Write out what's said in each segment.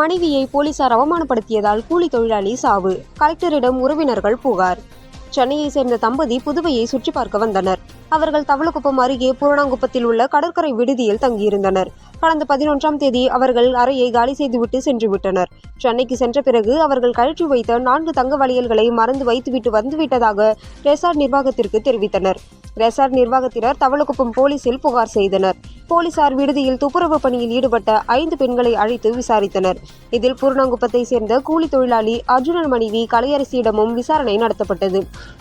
மனைவியை போலீசார் அவமானப்படுத்தியதால் கூலி தொழிலாளி சாவு. கலெக்டரிடம் உறவினர்கள் புகார். சென்னையை சேர்ந்த தம்பதி புதுவையை சுற்றி பார்க்க வந்தனர். அவர்கள் தவளக்குப்பம் அருகே பூரணாங்குப்பத்தில் உள்ள கடற்கரை விடுதியில் தங்கியிருந்தனர். கடந்த பதினொன்றாம் தேதி அவர்கள் அறையை காலி செய்துவிட்டு சென்று விட்டனர் சென்னைக்கு சென்ற பிறகு அவர்கள் கழற்றி வைத்த நான்கு தங்க வளையல்களை மறந்து வைத்துவிட்டு வந்துவிட்டதாக ரெசார்ட் நிர்வாகத்திற்கு தெரிவித்தனர். ரெசார்ட் நிர்வாகத்தினர் தவளக்குப்பம் போலீசில் புகார் செய்தனர். போலீசார் விடுதியில் துப்புரவு பணியில் ஈடுபட்ட ஐந்து பெண்களை அழைத்து விசாரித்தனர். இதில் பூர்ணாங்குப்பத்தை சேர்ந்த கூலி தொழிலாளி அர்ஜுனன் மனைவி கலையரசியிடமும் விசாரணை நடத்தப்பட்டது.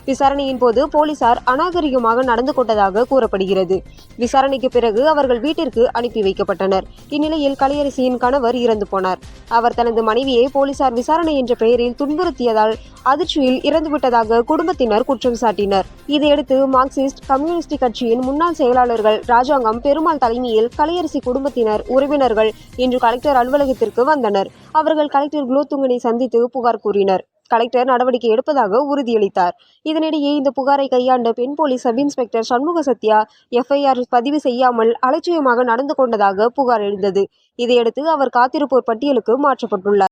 விசாரணையின் போது போலீசார் அநாகரிகமாக நடந்து கொண்டதாக கூறப்படுகிறது. விசாரணைக்கு பிறகு அவர்கள் வீட்டிற்கு அனுப்பி வைக்கப்பட்டனர். இந்நிலையில் கலையரசியின் கணவர் இறந்து போனார். அவர் தனது மனைவியை போலீசார் விசாரணை என்ற பெயரில் துன்புறுத்தியதால் அதிர்ச்சியில் இறந்துவிட்டதாக குடும்பத்தினர் குற்றம் சாட்டினர். இதையடுத்து மார்க்சிஸ்ட் கம்யூனிஸ்ட் கட்சியின் முன்னாள் செயலாளர்கள் ராஜாங்கம் பெருமாள் தலைமையில் கலையரசி குடும்பத்தினர் உறவினர்கள் இன்று கலெக்டர் அலுவலகத்திற்கு வந்தனர். அவர்கள் கலெக்டர் குலோத்துங்கனை சந்தித்து புகார் கூறினர். கலெக்டர் நடவடிக்கை எடுப்பதாக உறுதியளித்தார். இதனிடையே இந்த புகாரை கையாண்ட பெண் police sub inspector Shanmuga Sathya FIR பதிவு செய்யாமல் அலட்சியமாக நடந்து கொண்டதாக புகார் எழுந்தது. இதையடுத்து அவர் காத்திருப்போர் பட்டியலுக்கு மாற்றப்பட்டுள்ளார்.